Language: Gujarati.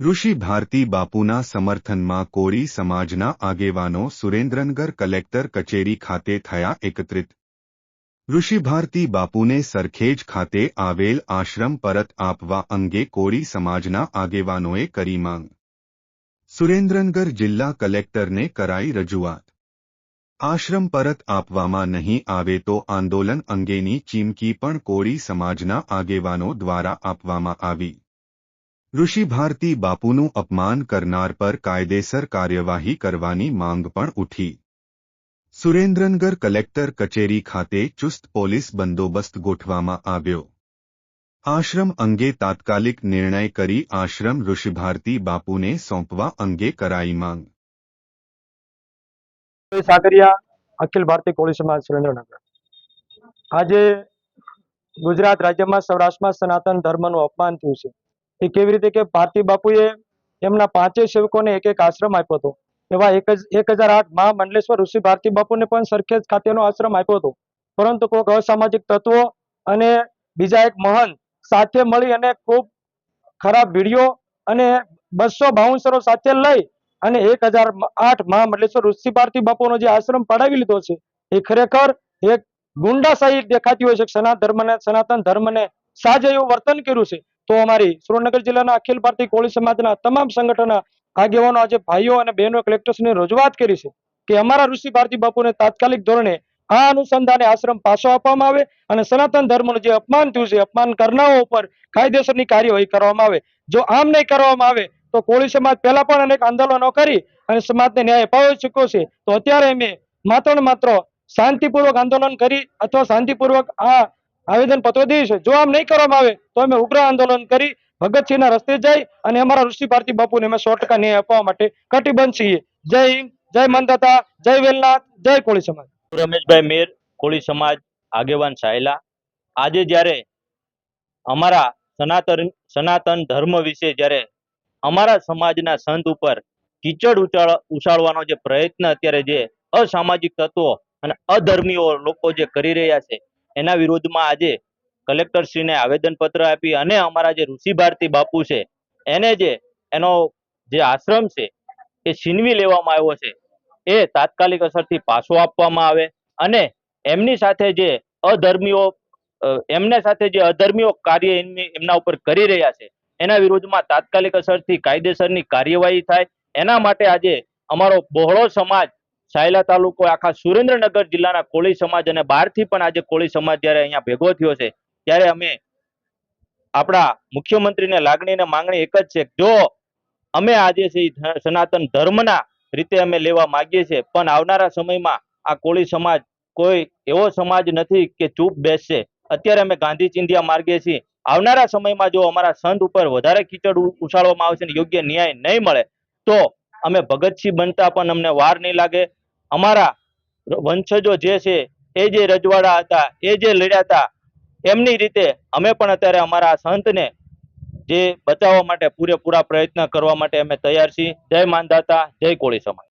ઋષિ ભારતી બાપુના સમર્થનમાં કોળી સમાજના આગેવાનો સુરેન્દ્રનગર કલેક્ટર કચેરી ખાતે થયા એકત્રિત. ઋષિ ભારતી બાપુને સરખેજ ખાતે આવેલ આશ્રમ પરત આપવા અંગે કોળી સમાજના આગેવાનોએ કરી માંગ. સુરેન્દ્રનગર જિલ્લા કલેક્ટરને કરાઈ રજૂઆત. આશ્રમ પરત આપવામાં નહીં આવે તો આંદોલન અંગેની ચીમકી પણ કોળી સમાજના આગેવાનો દ્વારા આપવામાં આવી. ઋષિ ભારતી બાપુનું અપમાન કરનાર પર કાયદેસર કાર્યવાહી કરવાની માંગ પણ ઉઠી. સુરેન્દ્રનગર કલેક્ટર કચેરી ખાતે ચુસ્ત પોલીસ બંદોબસ્ત ગોઠવામાં આવ્યો. આશ્રમ અંગે તાત્કાલિક નિર્ણય કરી આશ્રમ ઋષિ ભારતી બાપુને સોંપવા અંગે કરાઈ માંગ. સાકરિયા, અખિલ ભારતીય કોળી સમાજ, સુરેન્દ્રનગર. આજે ગુજરાત રાજ્યમાં સૌરાષ્ટ્રમાં સનાતન ધર્મનું અપમાન થયું છે. એ કેવી રીતે કે ભારતી બાપુએ એમના પાંચેય સેવકોને એક એક આશ્રમ આપ્યો હતો. એવા એક જ, એક હજાર આઠ મહામંડલેશ્વર ઋષિ ભારતી બાપુને પણ સરખેજ ખાતેનો આશ્રમ આપ્યો હતો. પરંતુ કોઈક અસામાજિક તત્વો અને બીજા એક મહંત સાથે મળી અને ખૂબ ખરાબ વીડિયો અને બસો બાઉન્સરો સાથે લઈ અને એક હજાર આઠ મહામંડલેશ્વર ઋષિ ભારતી બાપુનો જે આશ્રમ પડાવી લીધો છે, એ ખરેખર એક ગુંડાશાહી દેખાતી હોય છે. સનાતન ધર્મને સનાતન ધર્મને સાજે એવું વર્તન કર્યું છે. તો અમારી સુરેન્દ્રનગર જિલ્લાના અખિલ ભારતીય કોળી સમાજના તમામ સંગઠનના આગેવાનો આજે ભાઈઓ અને બહેનો કલેક્ટરશ્રીને રજૂઆત કરી છે કે અમારા ઋષિ ભારતી બાપુને તાત્કાલિક ધોરણે આ અનુસંધાને આશ્રમ પાછો આપવામાં આવે અને સનાતન ધર્મનું જે અપમાન થયું છે અપમાન કરનારાઓ ઉપર કાયદેસરની કાર્યવાહી કરવામાં આવે. જો આમ નહીં કરવામાં આવે, તો કોળી સમાજ પહેલા પણ અનેક આંદોલનો કરી અને સમાજને ન્યાય અપાવી ચૂક્યો છે. તો અત્યારે અમે માત્ર માત્ર શાંતિપૂર્વક આંદોલન કરી અથવા શાંતિપૂર્વક આ આવેદન પત્ર દઈએ જો આમ નહીં કરવામાં આવે, તો અમે ઉગ્ર આંદોલન કરી ભગતસિંહના રસ્તે જઈ અને અમારા ઋષિ ભારતી બાપુને અમે સો ટકા ન્યાય આપવા માટે કટિબદ્ધ છીએ. જય હિન્દ, જય મંદતા જય વેલનાથ, જય કોળી સમાજ. રમેશભાઈ મેર, કોળી સમાજ આગેવાન સાયલા. આજે જ્યારે અમારા સનાતન સનાતન ધર્મ વિશે જ્યારે અમારા સમાજના સંત ઉપર કીચડ ઉછાળવાનો જે પ્રયત્ન, અત્યારે જે અસામાજિક તત્વો અને અધર્મીઓ લોકો જે કરી રહ્યા છે એના વિરોધમાં આજે કલેક્ટરશ્રીને આવેદનપત્ર આપી અને અમારા જે ઋષિ ભારતી બાપુ છે, એને જે એનો જે આશ્રમ છે, એ છીનવી લેવામાં આવ્યો છે, એ તાત્કાલિક અસરથી પાછો આપવામાં આવે અને એમની સાથે જે અધર્મીઓ એમને સાથે જે અધર્મીઓ કાર્ય એમની- ઉપર કરી રહ્યા છે, એના વિરોધમાં તાત્કાલિક અસરથી કાયદેસરની કાર્યવાહી થાય, એના માટે આજે અમારો બહોળો સમાજ સાયલા તાલુકો આખા સુરેન્દ્રનગર જિલ્લાના કોળી સમાજ અને બહારથી પણ આજે કોળી સમાજ જ્યારે અહીંયા ભેગો થયો છે, ત્યારે અમે આપણા મુખ્યમંત્રીને લાગણી અને માંગણી એક જ છે, જો અમે આજે સનાતન ધર્મના રીતે અમે લેવા માંગીએ છીએ, પણ આવનારા સમયમાં આ કોળી સમાજ કોઈ એવો સમાજ નથી કે ચૂપ બેસશે. અત્યારે અમે ગાંધી ચિંધિયા માર્ગે છીએ. આવનારા સમયમાં જો અમારા સંત ઉપર વધારે કીચડ ઉછાળવામાં આવશે ને યોગ્ય ન્યાય નહીં મળે, તો અમે ભગતસિંહ બનતા પણ અમને વાર નહીં લાગે. અમારા વંશજો જે છે, એ જે રજવાડા હતા, એ જે લડ્યા હતા, એમની રીતે અમે પણ અત્યારે અમારા સંતને જે બચાવવા માટે પૂરેપૂરા પ્રયત્ન કરવા માટે અમે તૈયાર છીએ. જય માનદાતા, જય કોળી સમાજ.